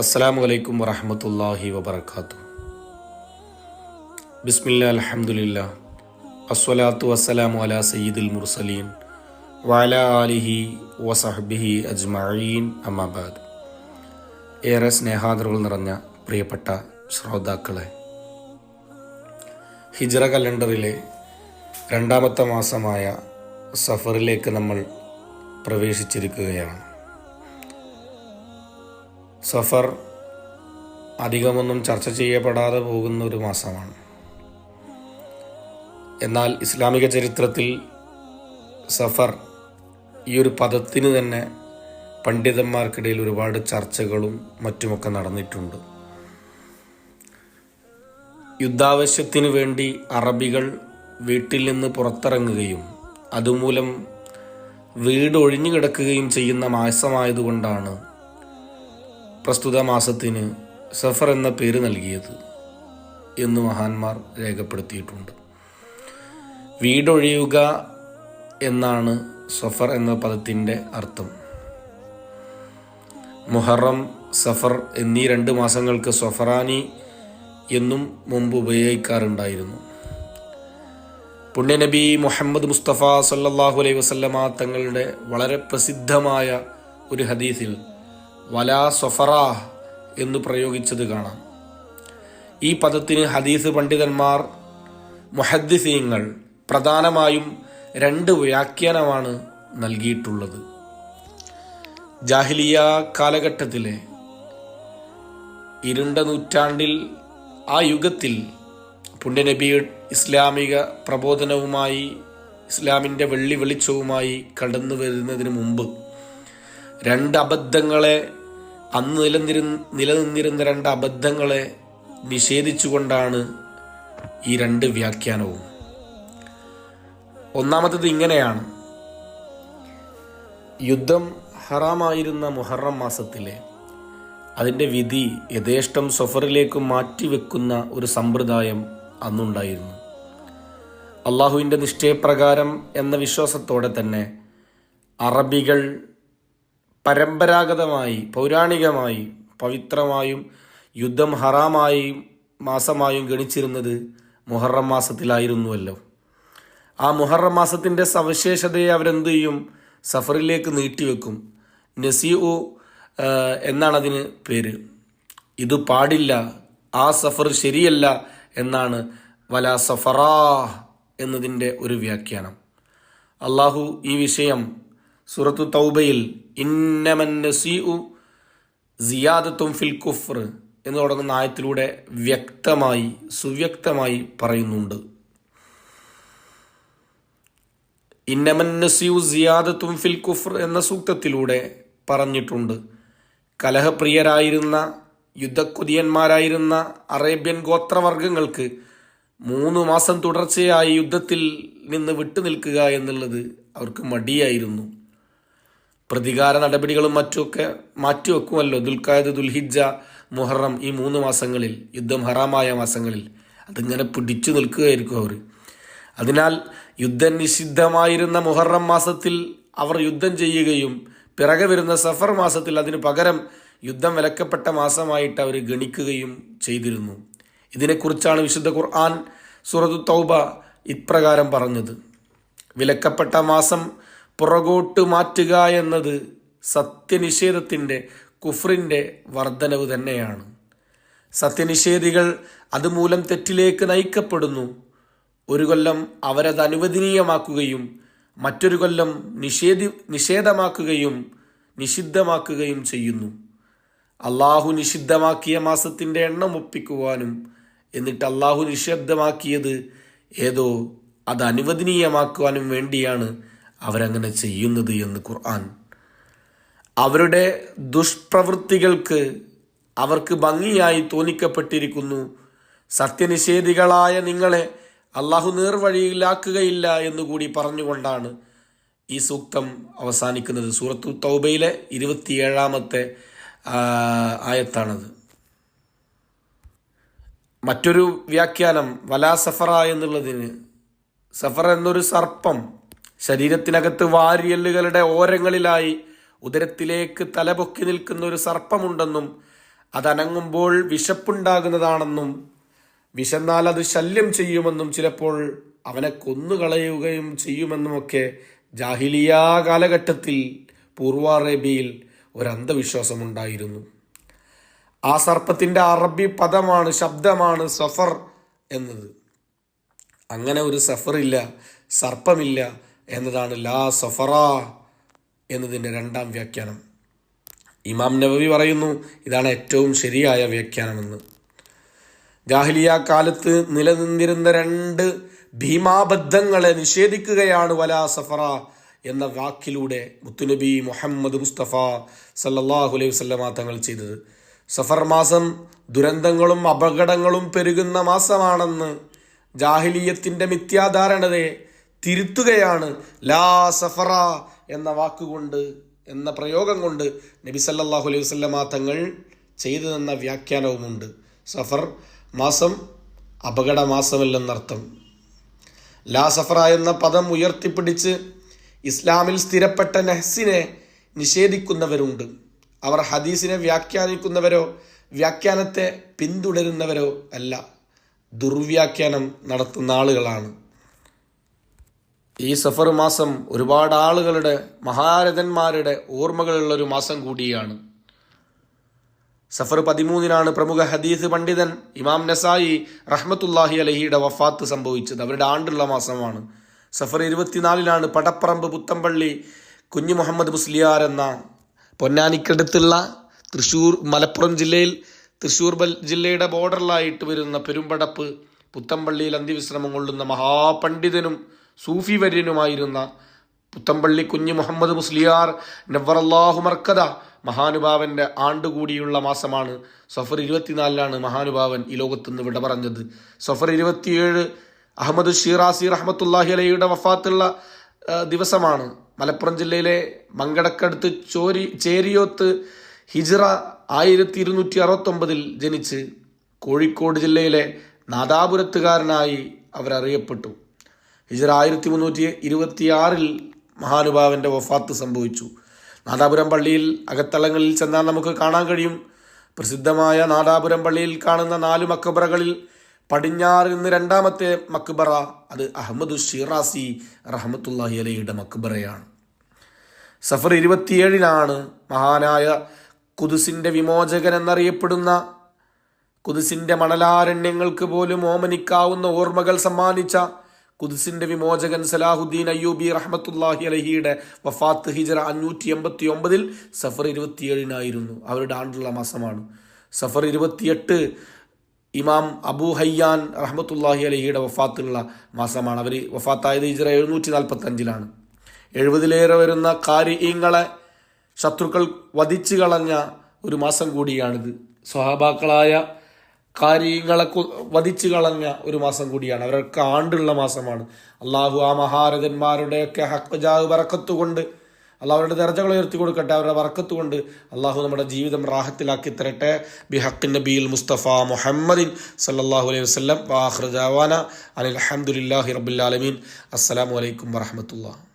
അസ്സലാമു അലൈക്കും വറഹമത്തല്ലാഹി വബർക്കാത്തു ബിസ്മില്ല അലഹമുല്ല അസ്വലാത്തു വസ്സലാമു അലാ സയ്യിദുൽ മുർസലീൻ വാല അലിഹി വസഹബിഹി അജ്മീൻ അമ്മാബാദ് ഏറെ സ്നേഹാദരവുകൾ നിറഞ്ഞ പ്രിയപ്പെട്ട ശ്രോതാക്കളെ ഹിജറ കലണ്ടറിലെ രണ്ടാമത്തെ മാസമായ സഫറിലേക്ക് നമ്മൾ പ്രവേശിച്ചിരിക്കുകയാണ്. സഫർ അധികമൊന്നും ചർച്ച ചെയ്യപ്പെടാതെ പോകുന്ന ഒരു മാസമാണ്. എന്നാൽ ഇസ്ലാമിക ചരിത്രത്തിൽ സഫർ ഈ ഒരു പദത്തിന് തന്നെ പണ്ഡിതന്മാർക്കിടയിൽ ഒരുപാട് ചർച്ചകളും മറ്റുമൊക്കെ നടന്നിട്ടുണ്ട്. യുദ്ധാവശ്യത്തിന് വേണ്ടി അറബികൾ വീട്ടിൽ നിന്ന് പുറത്തിറങ്ങുകയും അതുമൂലം വീട് ഒഴിഞ്ഞു കിടക്കുകയും ചെയ്യുന്ന മാസമായതുകൊണ്ടാണ് പ്രസ്തുത മാസത്തിന് സഫർ എന്ന പേര് നൽകിയത് എന്ന് മഹാന്മാർ രേഖപ്പെടുത്തിയിട്ടുണ്ട്. വീടൊഴിയുക എന്നാണ് സഫർ എന്ന പദത്തിന്റെ അർത്ഥം. മുഹറം സഫർ എന്നീ രണ്ട് മാസങ്ങൾക്ക് സഫറാനി എന്നും മുമ്പ് ഉപയോഗിക്കാറുണ്ടായിരുന്നു. പുണ്യനബി മുഹമ്മദ് മുസ്തഫ സല്ലാഹു അലൈഹി വസല്ലമ തങ്ങളുടെ വളരെ പ്രസിദ്ധമായ ഒരു ഹദീസിൽ വലാ സൊഫറാ എന്ന് പ്രയോഗിച്ചത് കാണാം. ഈ പദത്തിന് ഹദീസ് പണ്ഡിതന്മാർ മുഹദ്ദിസീങ്ങൾ പ്രധാനമായും രണ്ട് വ്യാഖ്യാനമാണ് നൽകിയിട്ടുള്ളത്. ജാഹിലിയ കാലഘട്ടത്തിലെ ഇരുണ്ട നൂറ്റാണ്ടിൽ ആ യുഗത്തിൽ പുണ്യനബി ഇസ്ലാമിക പ്രബോധനവുമായി ഇസ്ലാമിന്റെ വെള്ളി വെളിച്ചവുമായി കടന്നു വരുന്നതിന് മുമ്പ് രണ്ട് അബദ്ധങ്ങളെ അന്ന് നിലനിരു നിലനിന്നിരുന്ന രണ്ട് അബദ്ധങ്ങളെ നിഷേധിച്ചുകൊണ്ടാണ് ഈ രണ്ട് വ്യാഖ്യാനവും. ഒന്നാമത്തത് ഇങ്ങനെയാണ്. യുദ്ധം ഹറാമായിരുന്ന മുഹറം മാസത്തിലെ അതിന്റെ വിധി യഥേഷ്ടം സഫറിലേക്ക് മാറ്റിവെക്കുന്ന ഒരു സമ്പ്രദായം അന്നുണ്ടായിരുന്നു. അള്ളാഹുവിന്റെ നിഷ്ഠയപ്രകാരം എന്ന വിശ്വാസത്തോടെ തന്നെ അറബികൾ പരമ്പരാഗതമായി പൗരാണികമായി പവിത്രമായും യുദ്ധം ഹറാമായും മാസമായും ഗണിച്ചിരുന്നത് മുഹറം മാസത്തിലായിരുന്നുവല്ലോ. ആ മുഹറം മാസത്തിന്റെ സവിശേഷതയെ അവരെന്ത് ചെയ്യും? സഫറിലേക്ക് നീട്ടിവെക്കും. നസീഉ എന്നാണ് അതിന് പേര്. ഇത് പാടില്ല ആ സഫർ ശരിയല്ല എന്നാണ് വല സഫറാ എന്നതിന്റെ ഒരു വ്യാഖ്യാനം. അള്ളാഹു ഈ വിഷയം സൂറത്തു തൗബയിൽ ഇന്നമൻ നസീഉ സിയാദത്തും ഫിൽ കുഫർ എന്ന് തുടങ്ങുന്ന ആയത്തിലൂടെ വ്യക്തമായി സുവ്യക്തമായി പറയുന്നുണ്ട്. ഇന്നമൻ നസീഉ സിയാദത്തും ഫിൽ കുഫർ എന്ന സൂക്തത്തിലൂടെ പറഞ്ഞിട്ടുണ്ട്. കലഹപ്രിയരായിരുന്ന യുദ്ധക്കുതിയന്മാരായിരുന്ന അറേബ്യൻ ഗോത്രവർഗങ്ങൾക്ക് മൂന്ന് മാസം തുടർച്ചയായി യുദ്ധത്തിൽ നിന്ന് വിട്ടുനിൽക്കുക എന്നുള്ളത് അവർക്ക് മടിയായിരുന്നു. പ്രതികാര നടപടികളും മറ്റുമൊക്കെ മാറ്റിവെക്കുമല്ലോ. ദുൽഖായത് ദുൽഹിജ മുഹറം ഈ മൂന്ന് മാസങ്ങളിൽ യുദ്ധം ഹറാമായ മാസങ്ങളിൽ. അതിങ്ങനെ പിടിച്ചു നിൽക്കുകയായിരിക്കും അവർ. അതിനാൽ യുദ്ധം നിഷിദ്ധമായിരുന്ന മുഹറം മാസത്തിൽ അവർ യുദ്ധം ചെയ്യുകയും പിറകെ വരുന്ന സഫർ മാസത്തിൽ അതിന് പകരം യുദ്ധം വിലക്കപ്പെട്ട മാസമായിട്ട് അവർ ഗണിക്കുകയും ചെയ്തിരുന്നു. ഇതിനെക്കുറിച്ചാണ് വിശുദ്ധ ഖുർആൻ സൂറത്തു തൗബ ഇപ്രകാരം പറഞ്ഞത്. വിലക്കപ്പെട്ട മാസം പുറകോട്ട് മാറ്റുക എന്നത് സത്യനിഷേധത്തിന്റെ കുഫറിന്റെ വർധനവ് തന്നെയാണ്. സത്യനിഷേധികൾ അതുമൂലം തെറ്റിലേക്ക് നയിക്കപ്പെടുന്നു. ഒരു കൊല്ലം അവരത് അനുവദനീയമാക്കുകയും മറ്റൊരു കൊല്ലം നിഷേധി നിഷേധമാക്കുകയും നിഷിദ്ധമാക്കുകയും ചെയ്യുന്നു. അള്ളാഹു നിഷിദ്ധമാക്കിയ മാസത്തിന്റെ എണ്ണം ഒപ്പിക്കുവാനും എന്നിട്ട് അള്ളാഹു നിഷിദ്ധമാക്കിയത് ഏതോ അത് അനുവദനീയമാക്കുവാനും വേണ്ടിയാണ് അവരങ്ങനെ ചെയ്യുന്നത് എന്ന് ഖുർആൻ അവരുടെ ദുഷ്പ്രവൃത്തികൾക്ക് അവർക്ക് ഭംഗിയായി തോന്നിക്കപ്പെട്ടിരിക്കുന്നു. സത്യനിഷേധികളായ നിങ്ങളെ അള്ളാഹു നേർവഴിയിലാക്കുകയില്ല എന്നുകൂടി പറഞ്ഞുകൊണ്ടാണ് ഈ സൂക്തം അവസാനിക്കുന്നത്. സൂറത്തു തൗബയിലെ ഇരുപത്തിയേഴാമത്തെ ആയത്താണത്. മറ്റൊരു വ്യാഖ്യാനം വലാ സഫറ എന്നുള്ളതിന്. സഫർ എന്നൊരു സർപ്പം ശരീരത്തിനകത്ത് വാരിയല്ലുകളുടെ ഓരങ്ങളിലായി ഉദരത്തിലേക്ക് തലപൊക്കി നിൽക്കുന്ന ഒരു സർപ്പമുണ്ടെന്നും അതനങ്ങുമ്പോൾ വിശപ്പുണ്ടാകുന്നതാണെന്നും വിശന്നാൽ അത് ശല്യം ചെയ്യുമെന്നും ചിലപ്പോൾ അവനെ കൊന്നുകളയുകയും ചെയ്യുമെന്നുമൊക്കെ ജാഹിലിയ കാലഘട്ടത്തിൽ പൂർവ അറേബ്യയിൽ ഒരു അന്ധവിശ്വാസമുണ്ടായിരുന്നു ആ സർപ്പത്തിന്റെ അറബി പദമാണ് ശബ്ദമാണ് സഫർ എന്നത്. അങ്ങനെ ഒരു സഫറില്ല സർപ്പമില്ല എന്നതാണ് ലാ സഫറ എന്നതിന്റെ രണ്ടാം വ്യാഖ്യാനം. ഇമാം നബവി പറയുന്നു ഇതാണ് ഏറ്റവും ശരിയായ വ്യാഖ്യാനമെന്ന്. ജാഹിലിയ കാലത്ത് നിലനിന്നിരുന്ന രണ്ട് ഭീമാബദ്ധങ്ങളെ നിഷേധിക്കുകയാണ് വലാ സഫറ എന്ന വാക്കിലൂടെ മുത്തുനബി മുഹമ്മദ് മുസ്തഫ സല്ലാഹു അലൈഹി വസല്ലമ തങ്ങൾ ചെയ്തത്. സഫർ മാസം ദുരന്തങ്ങളും അപകടങ്ങളും പെരുകുന്ന മാസമാണെന്ന് ജാഹിലീയത്തിന്റെ മിഥ്യാധാരണതയെ തിരുത്തുകയാണ്. ലാ സഫറ എന്ന വാക്കുകൊണ്ട് എന്ന പ്രയോഗം കൊണ്ട് നബി സല്ലാഹു അലൈഹി വസല്ലമ തങ്ങൾ ചെയ്തു തന്ന വ്യാഖ്യാനവുമുണ്ട്. സഫർ മാസം അപകട മാസമല്ലെന്നർത്ഥം ലാ സഫറ എന്ന പദം ഉയർത്തിപ്പിടിച്ച് ഇസ്ലാമിൽ സ്ഥിരപ്പെട്ട നെഹ്സിനെ നിഷേധിക്കുന്നവരുണ്ട്. അവർ ഹദീസിനെ വ്യാഖ്യാനിക്കുന്നവരോ വ്യാഖ്യാനത്തെ പിന്തുടരുന്നവരോ അല്ല. ദുർവ്യാഖ്യാനം നടത്തുന്ന ആളുകളാണ്. ഈ സഫർ മാസം ഒരുപാട് ആളുകളുടെ മഹാരഥന്മാരുടെ ഓർമ്മകളുള്ള ഒരു മാസം കൂടിയാണ്. സഫർ പതിമൂന്നിനാണ് പ്രമുഖ ഹദീസ് പണ്ഡിതൻ ഇമാം നസായി റഹ്മത്തുല്ലാഹി അലഹിയുടെ വഫാത്ത് സംഭവിച്ചത്. അവരുടെ ആണ്ടുള്ള മാസമാണ്. സഫർ ഇരുപത്തിനാലിനാണ് പടപ്പറമ്പ് പുത്തമ്പള്ളി കുഞ്ഞു മുഹമ്മദ് മുസ്ലിയാർ എന്ന പൊന്നാനിക്കടുത്തുള്ള തൃശ്ശൂർ മലപ്പുറം ജില്ലയിൽ തൃശ്ശൂർ ജില്ലയുടെ ബോർഡറിലായിട്ട് വരുന്ന പെരുമ്പടപ്പ് പുത്തമ്പള്ളിയിൽ അന്ത്യവിശ്രമം കൊള്ളുന്ന മഹാപണ്ഡിതനും സൂഫി വര്യനുമായിരുന്ന പുത്തമ്പള്ളി കുഞ്ഞു മുഹമ്മദ് മുസ്ലിയാർ നവറല്ലാഹു മർക്കദ മഹാനുഭാവന്റെ ആണ്ടുകൂടിയുള്ള മാസമാണ്. സഫർ ഇരുപത്തിനാലിലാണ് മഹാനുഭാവൻ ഈ ലോകത്തുനിന്ന് വിട പറഞ്ഞത്. സഫർ ഇരുപത്തിയേഴ് അഹമ്മദ് ഷീറാസി റഹ്മത്തുല്ലാഹി അലയുടെ വഫാത്തുള്ള ദിവസമാണ്. മലപ്പുറം ജില്ലയിലെ മങ്കടക്കടുത്ത് ചോരി ചേരിയോത്ത് ഹിജ്റ ആയിരത്തി ഇരുന്നൂറ്റി അറുപത്തൊമ്പതിൽ ജനിച്ച് കോഴിക്കോട് ജില്ലയിലെ നാദാപുരത്തുകാരനായി അവരറിയപ്പെട്ടു. ഹിജ്റ ആയിരത്തി മുന്നൂറ്റി ഇരുപത്തിയാറിൽ മഹാനുഭാവന്റെ വഫാത്ത് സംഭവിച്ചു. നാദാപുരം പള്ളിയിൽ അകത്തളങ്ങളിൽ ചെന്നാൽ നമുക്ക് കാണാൻ കഴിയും. പ്രസിദ്ധമായ നാദാപുരം പള്ളിയിൽ കാണുന്ന നാല് മക്കബറകളിൽ പടിഞ്ഞാറ് നിന്ന് രണ്ടാമത്തെ മക്ബറ അത് അഹമ്മദ് ഷിറാസി റഹമത്തുല്ലാഹി അലയുടെ മക്ബറയാണ്. സഫർ ഇരുപത്തിയേഴിനാണ് മഹാനായ കുതുസിന്റെ വിമോചകൻ എന്നറിയപ്പെടുന്ന കുതുസിന്റെ മണലാരണ്യങ്ങൾക്ക് പോലും ഓമനിക്കാവുന്ന ഓർമ്മകൾ സമ്മാനിച്ച കുതിസിന്റെ വിമോചകൻ സലാഹുദ്ദീൻ അയ്യൂബി റഹ്മത്തുല്ലാഹി അലഹിയുടെ വഫാത്ത് ഹിജറ അഞ്ഞൂറ്റി എൺപത്തി ഒമ്പതിൽ സഫർ ഇരുപത്തിയേഴിനായിരുന്നു. അവരുടെ ആണ്ടുള്ള മാസമാണ്. സഫർ ഇരുപത്തിയെട്ട് ഇമാം അബൂ ഹയ്യാൻ റഹ്മത്തുല്ലാഹി അലഹിയുടെ വഫാത്തുള്ള മാസമാണ്. അവർ വഫാത്തായത് ഹിജറ എഴുന്നൂറ്റി നാൽപ്പത്തി അഞ്ചിലാണ് എഴുപതിലേറെ വരുന്ന കാര്യങ്ങളെ ശത്രുക്കൾ വധിച്ചു കളഞ്ഞ ഒരു മാസം കൂടിയാണിത്. സ്വഹാബാക്കളായ കാര്യങ്ങളെ വധിച്ചു കളഞ്ഞ ഒരു മാസം കൂടിയാണ്. അവരൊക്കെ ആണ്ടുള്ള മാസമാണ്. അള്ളാഹു ആ മഹാരഥന്മാരുടെയൊക്കെ ഹക്കജാവ് വറക്കത്തുകൊണ്ട് അള്ളാഹുരുടെ ദർജകൾ ഉയർത്തി കൊടുക്കട്ടെ അവരുടെ വറക്കത്ത് കൊണ്ട് അള്ളാഹു നമ്മുടെ ജീവിതം റാഹത്തിലാക്കി തരട്ടെ. ബി ഹക്കിൻ നബിയിൽ മുസ്തഫ മുഹമ്മദിൻ സല്ലാഹു അലൈഹി വസ്ലം വാഹ്റജാവാന അനിൽ അഹമ്മദില്ലാഹി റബുല്ലാലമീൻ ആലമീൻ. അസ്സലാമു അലൈക്കും വറഹമത്തുള്ള